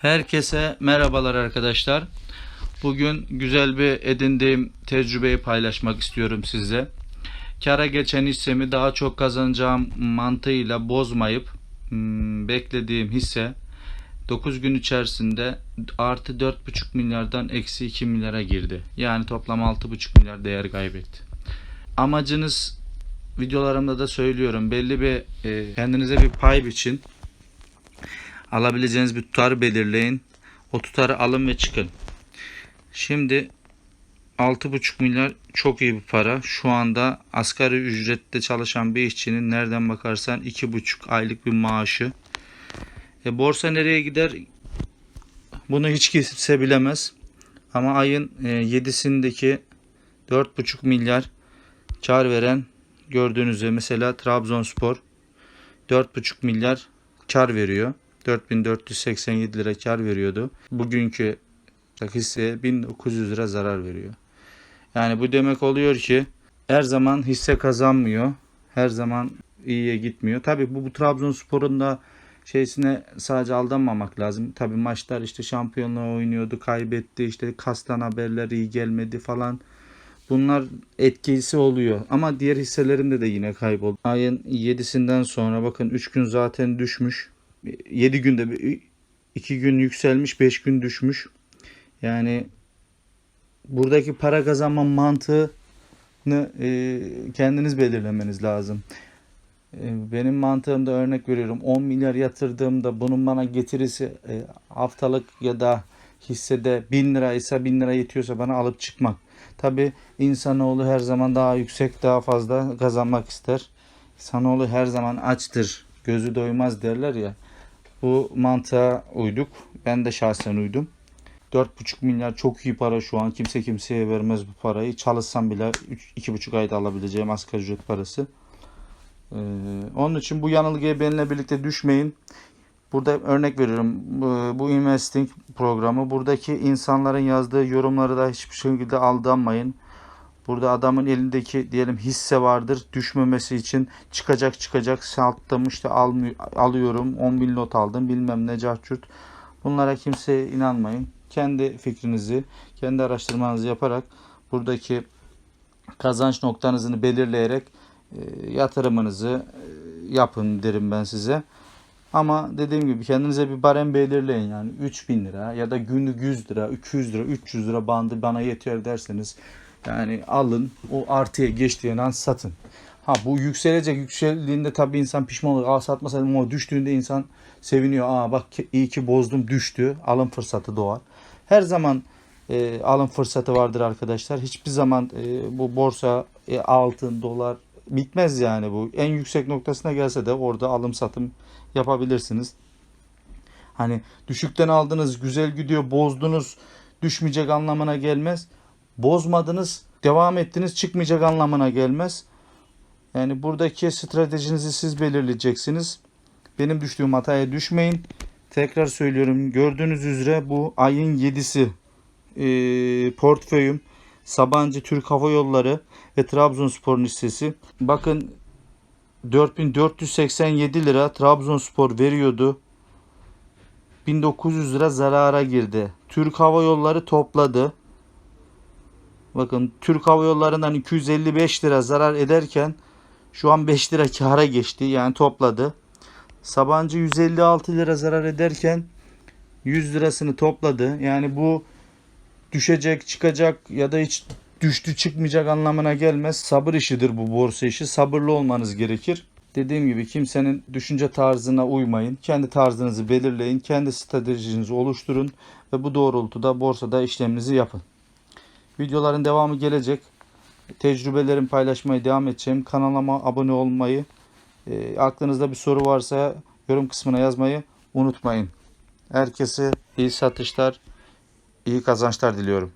Herkese merhabalar arkadaşlar. Bugün güzel bir edindiğim tecrübeyi paylaşmak istiyorum size. Kara geçen hissemi daha çok kazanacağım mantığıyla bozmayıp hmm, beklediğim hisse 9 gün içerisinde artı 4,5 milyardan eksi 2 milyara girdi. Yani toplam 6,5 milyar değer kaybetti. Amacınız videolarımda da söylüyorum belli bir e, kendinize bir pay biçin alabileceğiniz bir tutar belirleyin. O tutarı alın ve çıkın. Şimdi 6,5 milyar çok iyi bir para. Şu anda asgari ücrette çalışan bir işçinin nereden bakarsan 2,5 aylık bir maaşı. E, borsa nereye gider? Bunu hiç kimse bilemez. Ama ayın e, 7'sindeki 4,5 milyar kar veren gördüğünüz üzere mesela Trabzonspor 4,5 milyar kar veriyor. 4487 lira kar veriyordu. Bugünkü hisse 1900 lira zarar veriyor. Yani bu demek oluyor ki her zaman hisse kazanmıyor. Her zaman iyiye gitmiyor. Tabi bu, bu Trabzonspor'un da şeysine sadece aldanmamak lazım. Tabi maçlar işte şampiyonluğa oynuyordu, kaybetti. işte kastan haberler iyi gelmedi falan. Bunlar etkisi oluyor. Ama diğer hisselerinde de yine kayboldu. Ayın 7'sinden sonra bakın 3 gün zaten düşmüş. 7 günde 2 gün yükselmiş 5 gün düşmüş. Yani buradaki para kazanma mantığını e, kendiniz belirlemeniz lazım. E, benim mantığımda örnek veriyorum 10 milyar yatırdığımda bunun bana getirisi e, haftalık ya da hissede 1000 lira ise 1000 lira yetiyorsa bana alıp çıkmak. Tabi insanoğlu her zaman daha yüksek daha fazla kazanmak ister. İnsanoğlu her zaman açtır gözü doymaz derler ya. Bu mantığa uyduk. Ben de şahsen uydum. 4,5 milyar çok iyi para şu an. Kimse kimseye vermez bu parayı. Çalışsam bile 2,5 ayda alabileceğim asgari ücret parası. Ee, onun için bu yanılgıya benimle birlikte düşmeyin. Burada örnek veriyorum. Bu, bu investing programı. Buradaki insanların yazdığı yorumları da hiçbir şekilde aldanmayın. Burada adamın elindeki diyelim hisse vardır. Düşmemesi için çıkacak çıkacak sattım işte alıyorum 10 bin lot aldım bilmem ne carçurt. Bunlara kimseye inanmayın. Kendi fikrinizi, kendi araştırmanızı yaparak buradaki kazanç noktanızı belirleyerek e, yatırımınızı e, yapın derim ben size. Ama dediğim gibi kendinize bir barem belirleyin yani 3000 lira ya da günlük 100 lira, 200 lira, 300 lira bandı bana yetiyor derseniz yani alın o artıya geçtiğin an satın. Ha bu yükselecek yükseldiğinde tabii insan pişman olur. Aa satmasaydım ama düştüğünde insan seviniyor. Aa bak iyi ki bozdum düştü. Alım fırsatı doğar. Her zaman e, alım fırsatı vardır arkadaşlar. Hiçbir zaman e, bu borsa e, altın, dolar bitmez yani bu. En yüksek noktasına gelse de orada alım satım yapabilirsiniz. Hani düşükten aldınız, güzel gidiyor, bozdunuz, düşmeyecek anlamına gelmez bozmadınız, devam ettiniz çıkmayacak anlamına gelmez. Yani buradaki stratejinizi siz belirleyeceksiniz. Benim düştüğüm hataya düşmeyin. Tekrar söylüyorum gördüğünüz üzere bu ayın 7'si e, portföyüm Sabancı Türk Hava Yolları ve Trabzonspor listesi. Bakın 4487 lira Trabzonspor veriyordu. 1900 lira zarara girdi. Türk Hava Yolları topladı. Bakın Türk Hava Yolları'ndan 255 lira zarar ederken şu an 5 lira kâra geçti. Yani topladı. Sabancı 156 lira zarar ederken 100 lirasını topladı. Yani bu düşecek, çıkacak ya da hiç düştü çıkmayacak anlamına gelmez. Sabır işidir bu borsa işi. Sabırlı olmanız gerekir. Dediğim gibi kimsenin düşünce tarzına uymayın. Kendi tarzınızı belirleyin. Kendi stratejinizi oluşturun ve bu doğrultuda borsada işleminizi yapın. Videoların devamı gelecek. Tecrübelerimi paylaşmaya devam edeceğim. Kanalıma abone olmayı, e, aklınızda bir soru varsa yorum kısmına yazmayı unutmayın. Herkese iyi satışlar, iyi kazançlar diliyorum.